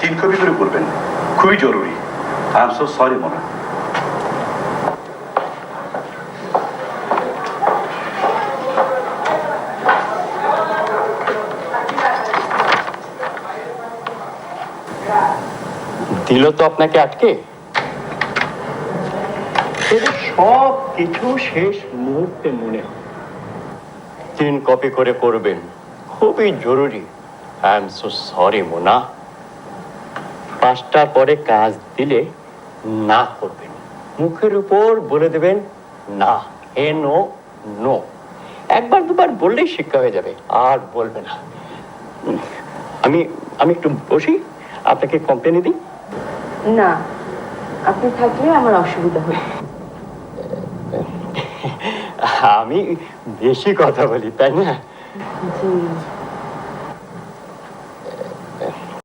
তিন কপি করে করবেন খুবই জরুরি। I am so sorry Mona দিল তো আপনাকে আটকে? সব কিছু শেষ মুহূর্তে মনে হয়। তিন কপি করে করবেন খুবই জরুরি। I am so sorry Mona. পাঁচটার পরে কাজ দিলে না করবেন। মুখের উপর বলে দেবেন না। এ নো নো। একবার দুবার বললেই শিক্ষা হয়ে যাবে আর বলবে না। আমি আমি একটু বসি আপনাকে কমপ্লেনে দিই। না আপনি থাকলে আমার অসুবিধা হবে। আমি বেশি কথা বলি তাই না? জি।